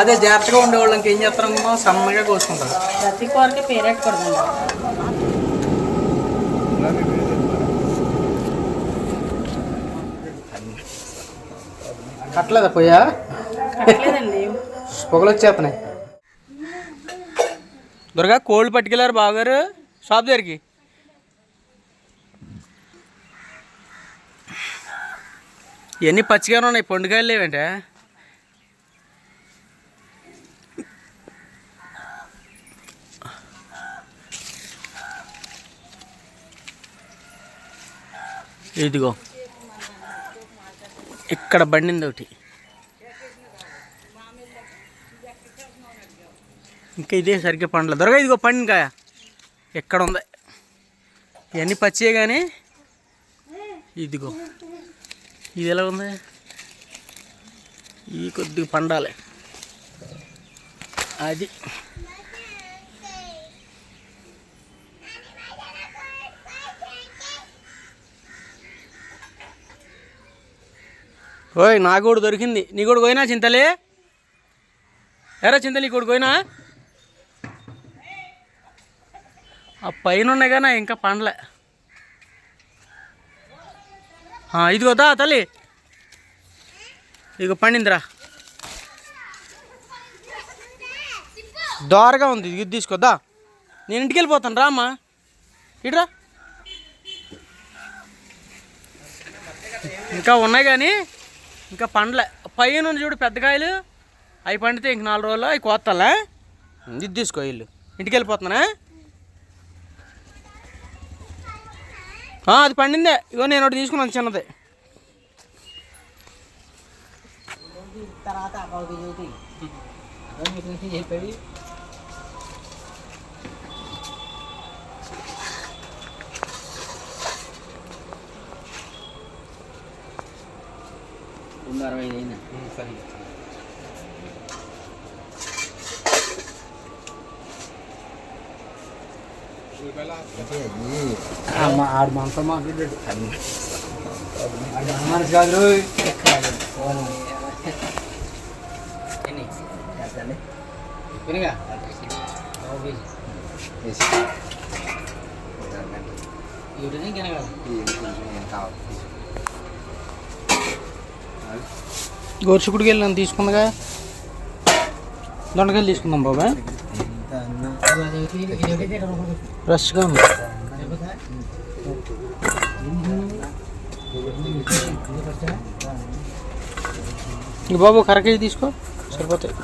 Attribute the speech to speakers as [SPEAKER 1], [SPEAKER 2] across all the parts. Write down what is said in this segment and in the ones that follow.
[SPEAKER 1] అదే జాగ్రత్తగా ఉండేవాళ్ళు ఇంకేం చేస్తారమ్మా? సన్నగా కోసుకుంటారు.
[SPEAKER 2] ప్రతి కూరకి పేరెట్టకూడదండి
[SPEAKER 1] కట్టలేదా పోయా
[SPEAKER 2] కట్టలేదండి.
[SPEAKER 1] పొగలు వచ్చేస్తున్నాయి. దుర్గా కోళ్ళు పట్టుకెళ్ళారు బావగారు. షాప్ దగ్గరికి. ఇవన్నీ పచ్చిగానే ఉన్నాయి పండుగలు లేవంటే? ఇదిగో. ఇక్కడ బండింది ఒకటి. ఇంకా ఇదే సరిగ్గా పండ్ల. దొరక ఇదిగో పండుకాయ ఎక్కడ ఉంది? ఇవన్నీ పచ్చియే కానీ ఇదిగో. ఇది ఎలా ఉంది? ఈ కొద్దిగా పండాలి. అది. ఓయ్ నా కూడా దొరికింది. నీ కూడా పోయినా చింతలే? ఎరా చింతలు కూడా పోయినా? ఆ పైన ఉన్నాయి కానీ ఇంకా పండలే. ఇదిగోదా తల్లి. ఇదిగో పండిందిరా. దోరగా ఉంది. ఇది తీసుకోద్దా నేను ఇంటికి వెళ్ళిపోతాను రా అమ్మా. ఇట్రా ఇంకా ఉన్నాయి కానీ ఇంకా పండలే. పైన చూడు పెద్ద కాయలు. అవి పండితే ఇంక నాలుగు రోజులు అవి కోస్తాలా ఇది తీసుకో ఇల్లు. ఇంటికి వెళ్ళిపోతున్నానా ఆ, అది పండిందే. ఇగో నేను ఒకటి తీసుకున్నాను చిన్నది.
[SPEAKER 2] తర్వాత చెప్పేది
[SPEAKER 1] అరవై అయినా సరే ఆడు మనతో మాట్లాడాడు. మనసు కాదు గోరుచుకుడికి వెళ్ళి నన్ను తీసుకుందిగా. దొండకాయలు తీసుకుందాం బాబా. ఫ్రెష్గా ఉంది. బాబు ఒక అర కేజీ తీసుకో సరిపోతాయి.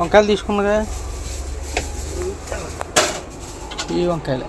[SPEAKER 1] వంకాయలు తీసుకుందిగా. ఈ వంకాయలే.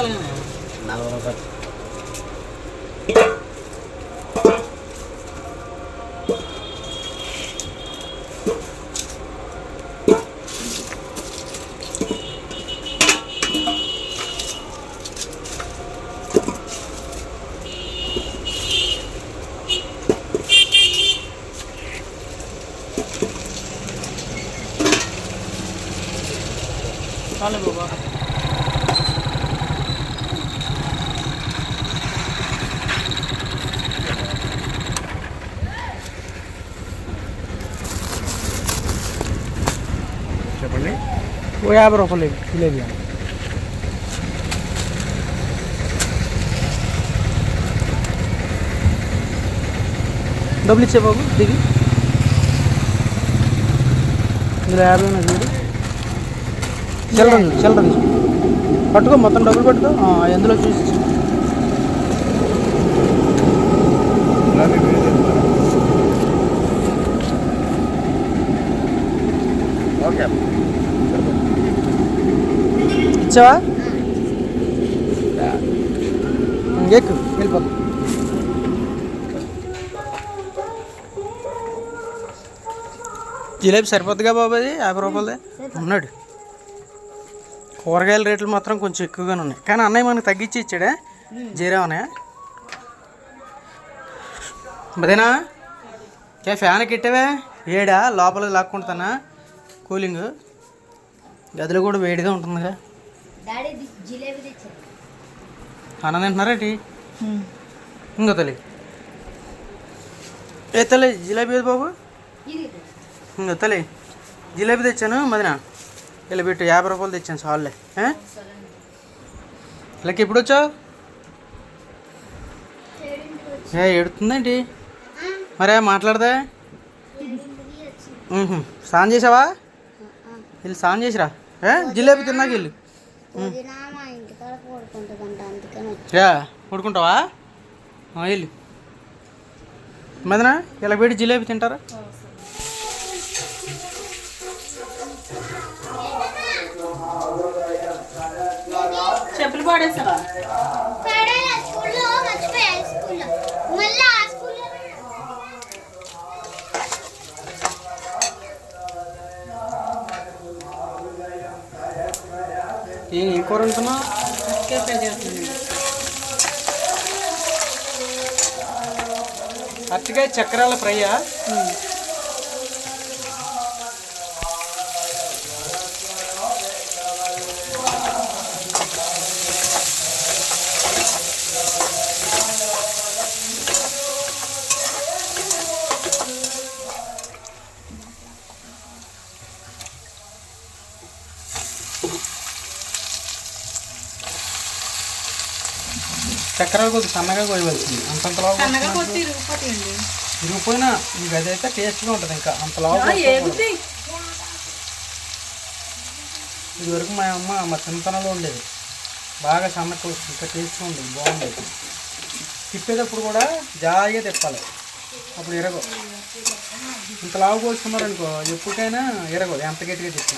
[SPEAKER 2] నలభై రూపాయలు
[SPEAKER 1] ఓ యాభై రూపాయలు జిలేబీ డబ్బులు ఇచ్చే బాబు దిగి ఇందులో యాభై ఉన్నాయి చూడు చిల్లర ఉంది, చిల్లర పట్టుకో మొత్తం డబ్బులు పట్టుకో ఎందులో చూసి
[SPEAKER 3] ఓకే
[SPEAKER 1] వచ్చావా ఎక్కు వెళ్ళిపో. జిలేబీ సరిపోద్దిగా బాబు అది? యాభై రూపాయలది? ఉన్నాడు. కూరగాయల రేట్లు మాత్రం కొంచెం ఎక్కువగానే ఉన్నాయి. కానీ అన్నయ్య మనకు తగ్గించి ఇచ్చాడే. జీరావనే అదేనా ఏ ఫ్యాన్ కిట్టవే? వేడా లోపల లాక్కుంటానా కూలింగ్. గదిలో కూడా వేడిగా ఉంటుందిగా.
[SPEAKER 4] డాడీ జిలేబీ తెచ్చారు.
[SPEAKER 1] అన్నం తింటున్నారేటి ఇంకో తల్లి. ఏ తల్లి జిలేబీ ఏది బాబు? ఇంకో తల్లి. జిలేబీ తెచ్చాను మదిన? ఇలా పెట్టు యాభై రూపాయలు తెచ్చాను చాలులే. ఏ? ఇలాకి ఎప్పుడు వచ్చావు? ఏ ఎడుతుందేంటి మరే మాట్లాడదా. స్నానం చేసావా? వెళ్ళి స్నానం చేసిరా. ఏ? జిలేబీ తిన్నాక వెళ్ళి. పడుకుంటావా? వెళ్ళు. మదన ఇలా పెట్టి జిలేబీ తింటారా?
[SPEAKER 5] చెప్పులు పాడేస్తావా?
[SPEAKER 1] ఏం ఏం కూర వండుతున్నావు
[SPEAKER 5] చేస్తుంది
[SPEAKER 1] అరటికాయ చక్రాల ఫ్రైయా? చక్రాలు కొద్దిగా సన్నగా కోయవలసింది అంతంతలో
[SPEAKER 5] సన్నగా కొట్టి ఇరిగిపోతాయండి.
[SPEAKER 1] ఇరిగిపోయినా గది అయితే టేస్ట్గా ఉంటుంది ఇంకా. అంతలా
[SPEAKER 5] ఏగుతాయి
[SPEAKER 1] ఇది వరకు మా అమ్మ మా చిన్నతనంలో ఉండేది. బాగా సన్నకు వస్తుంది ఇంకా టేస్ట్గా ఉండేది. బాగుండేది. తిప్పేటప్పుడు కూడా జాయిగా తిప్పాలి. అప్పుడు ఎరగవు ఇంత లావు కోసుకున్నారనుకో ఎప్పటికైనా ఎరగవు ఎంత గట్టిగా తిప్పి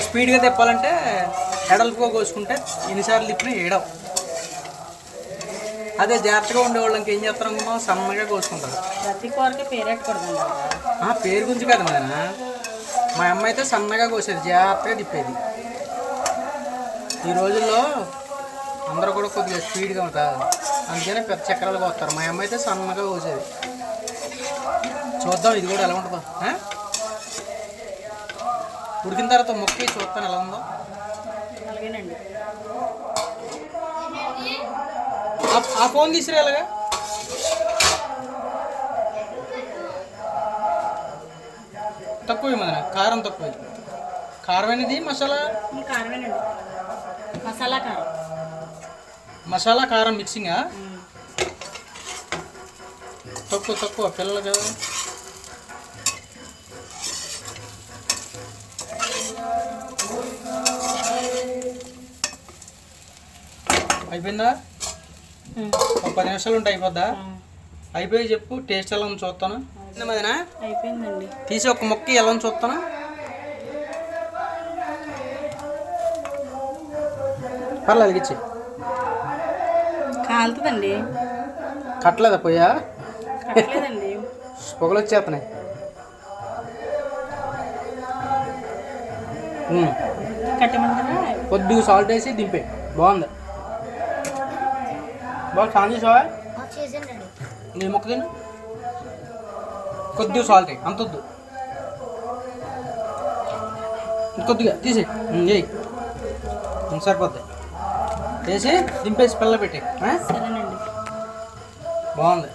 [SPEAKER 1] స్పీడ్గా తిప్పాలంటే ఎడల్పుగా కోసుకుంటే ఎన్నిసార్లు తిప్పినా ఏడవు. అదే జాగ్రత్తగా ఉండేవాళ్ళకి ఏం అనుకున్నాం సన్నగా కోసుకుంటారు.
[SPEAKER 5] ప్రతి కూరకి పేరెట్టకూడదండి
[SPEAKER 1] ఆ, పేరు గురించి కదా మన మా అమ్మ అయితే సన్నగా కోసేది జాగ్రత్తగా తిప్పేది. ఈ రోజుల్లో అందరూ కూడా కొద్దిగా స్పీడ్గా ఉంటారు. అందుకనే పెద్ద చక్రాలు కోస్తారు మా అమ్మ అయితే సన్నగా కోసేది. చూద్దాం ఇది కూడా ఎలా ఉంటుందో? ఉడికిన తర్వాత మొక్కి చూస్తాను ఎలా ఉందో.
[SPEAKER 5] అలాగేనండి.
[SPEAKER 1] ఆ- ఆ ఫోన్ తీసుకురా ఎలాగా తక్కువ మన కారం తక్కువ. కారం అనేది మసాలా
[SPEAKER 5] మసాలా కారం.
[SPEAKER 1] మసాలా కారం మిక్సింగా? తక్కువ తక్కువ పిల్లలు కదా. అయిపోయిందా? ఒక పది నిమిషాలు ఉంటే అయిపోద్దా? అయిపోయి చెప్పు టేస్ట్ ఎలా ఉందో చూస్తాను. మదినా
[SPEAKER 5] అయిపోయిందండి.
[SPEAKER 1] తీసి ఒక మొక్క ఎలా ఉందో చూస్తాను. పర్లేదు ఇచ్చి
[SPEAKER 5] కాలుతుందండి.
[SPEAKER 1] కట్టలేదా పోయా
[SPEAKER 5] కట్టలేదండి.
[SPEAKER 1] పొగలు వచ్చేస్తున్నాయి కొద్దిగా సాల్ట్ వేసి దింపే బాగుంది. బాగా స్నానం చేసావా?
[SPEAKER 4] చేసాను
[SPEAKER 1] నీ మొక్క తిను కొద్దిగా సాల్ట్ అంత వద్దు. కొద్దిగా తీసి చేయి సరిపోద్ది. వేసి దింపేసి పిల్ల పెట్టి
[SPEAKER 5] సరేనండి.
[SPEAKER 1] బాగుంది.